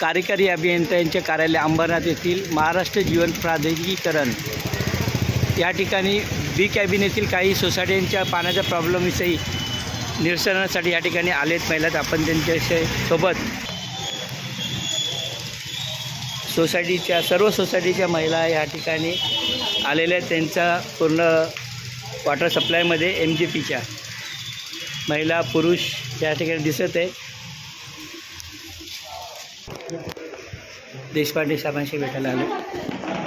कार्यकारी अभियंता यांचे कार्यालय अंबरनाथ येथील महाराष्ट्र जीवन प्राधिकरण. या ठिकाणी बी कॅबिन येथील काही सोसायट्यांच्या पाण्याच्या प्रॉब्लेमविषयी निरसनासाठी या ठिकाणी आलेत. महिलात आपण त्यांच्याशी सोबत सोसायटीच्या सर्व सोसायटीच्या महिला या ठिकाणी आलेल्या त्यांचा पूर्ण वॉटर सप्लायमध्ये एम जी पीच्या महिला पुरुष या ठिकाणी दिसत आहे. देशपांडे साहेबांशी भेटायला आलो.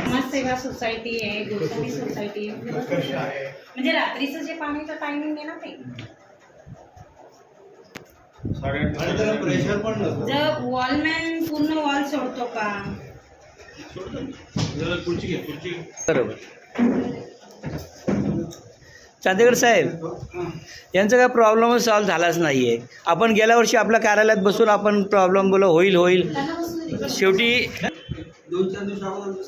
समाज सेवा सोसायटी आहे गोसावी सोसायटी आहे. म्हणजे रात्रीचं जे पाण्याचं टायमिंग आहे ना ते. आणि त्याला प्रेशर पण नसतं. जर वॉलमॅन पूर्ण वॉल सोडतो का? जरा खुर्ची घे खुर्ची घे. बरोबर. चांदेकर साहेब यांचा काय प्रॉब्लेम सॉल्व्ह झालाच नाही आहे आपण गेल्या वर्षी आपल्या कार्यालयात बसून आपण प्रॉब्लेम बोल होईल होईल. शेवटी दोन चार दिवस अगोदर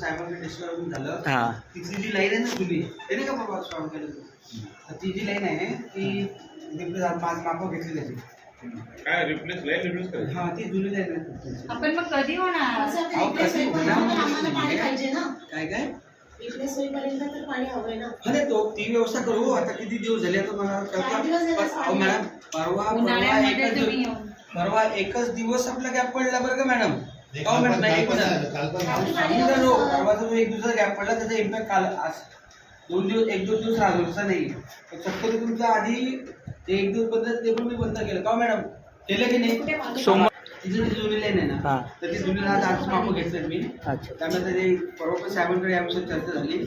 झालं. हां. जी लाईन आहे ना जुनी ते नाही का केलं ती? जी लाईन आहे ती मापं घेतली त्याची. काय रिप्लेस लाईन रिप्लेस करायची? हा ती जुनी लाईन आहे. आपण मग कधी होणार? अहो, कसं होणार? आम्हाला पाणी पाहिजे ना. काय काय? रिप्लेस होईपर्यंत तर पाणी हवंय ना. अरे तो ती व्यवस्था करू. आता किती दिवस झाले आता मला मॅडम परवा परवा उन्हाळ्यामध्ये एकच तुम्ही दिवस येऊन. परवा एकच दिवस आपला गॅप पडला बरं का मॅडम? एक दिवसाचा गॅप पडला त्याचा इम्पॅक्ट काल आज. दोन दिवस एक दोन दिवस राहिलो तसा नाही. शक्यतो तुमच्या आधी ते एक दिवस बंद ते पण मी बंद केलं. का हो, मॅडम? केलं की नाही? सोमवार तिथं ती जुनी लाईन आहे हा. ना तर ती जुनी आज मापं घेतलं मी. अच्छा. त्यानंतर ते परवा साहेबांकडे याविषयी चर्चा झाली.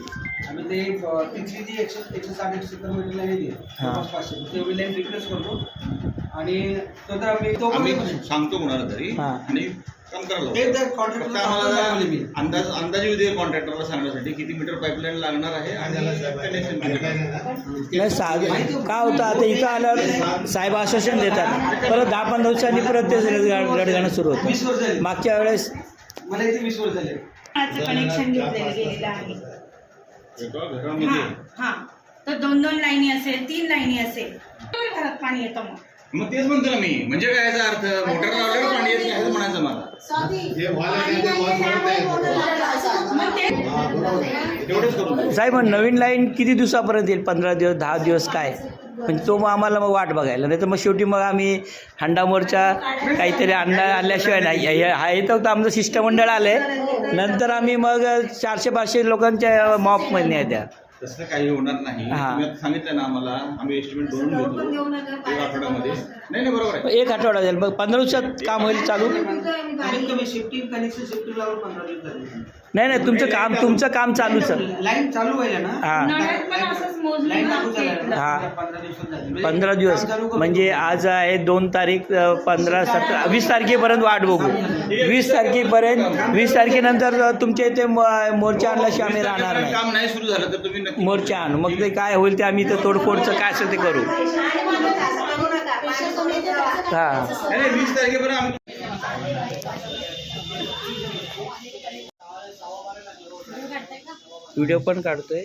आम्ही ते अ, तिथली ती एकशे एकशे साठ एकशे सत्तर मीटर लाईन येते हा. जवळपास पाचशे तेवढी लाईन रिप्लेस करतो. आणि तो तर आम्ही तो आम्ही सांगतो कोणाला तरी हा. आणि काम करायला ते लावतो. तर फक्त कॉन्ट्रॅक्टर आम्हाला मी. अंदाज अंदाजे उद्या कॉन्ट्रॅक्टरला सांगण्यासाठी किती मीटर पाईपलाईन लागणार आहे आणि connection किती लागणार. नाही सा का होतं आता इथं आल्यावर साहेब आश्वासन देतात. परत दहा पंधरा दिवसांनी परत ते रडगाणं सुरू वीस होतं वर्ष झाली. मागच्या वेळेस मला इथे वीस वर्ष झाले. कनेक्शन घेतलेलं गेलेलं आहे. एका घरामध्ये. हा तर दोन दोन लाईनी असेल तीन लाईनी असेल. घरात पाणी येतं मग. मग तेच म्हणतो ना मी. म्हणजे काय याचा अर्थ? मोटर लावल्यावर पाणी येत नाही असं म्हणायचं मला. हा. साहेब मग नवीन लाईन किती दिवसापर्यंत येईल? पंधरा दिवस दहा दिवस काय? म्हणजे तो मग आम्हाला मग वाट बघायला. नाही तर मग शेवटी मग आम्ही हंडा मोर्चा काहीतरी आणला आणल्याशिवाय नाही. हे- हे तर आमचं शिष्टमंडळ आलं आहे नंतर आम्ही मग चारशे पाचशे लोकांच्या मॉपमध्ये आहे त्या तसं काही होणार नाही. हा. तुम्ही आता सांगितलं ना आम्हाला आम्ही एस्टिमेट बनवून घेतो. एक आठवड्यामध्ये. नाही नाही बरोबर आहे. एक आठवडा जाईल. मग पंधरा दिवसात काम होईल चालू? कमीत कमी शिफ्टिंग कनेक्शन शिफ्टिंग लावून पंधरा दिवस झाले नाही नाही तुमचं काम तुमचं काम चालूच आहे. लाईन चालू व्हायला ना? हां. पण असंच लाईन लागू. ना हा. पंधरा दिवसात झाली. म्हणजे पंधरा दिवस. काम चालू करू. म्हणजे आज आहे दोन तारीख अ, पंधरा सतरा वीस तारखेपर्यंत वाट बघू. वीस तारखेपर्यंत वीस तारखेनंतर तुमच्या इथे म- मोर्चा आणल्याशिवाय आम्ही राहणार नाही. काम नाही सुरू झालं तर तुम्ही नक्की मोर्चा आणू. मग ते काय होईल ते आम्ही तर तोडफोडचं काय असेल ते करू. हां. हा. वीस तारखेपर्यंत व्हिडिओ पण काढतोय.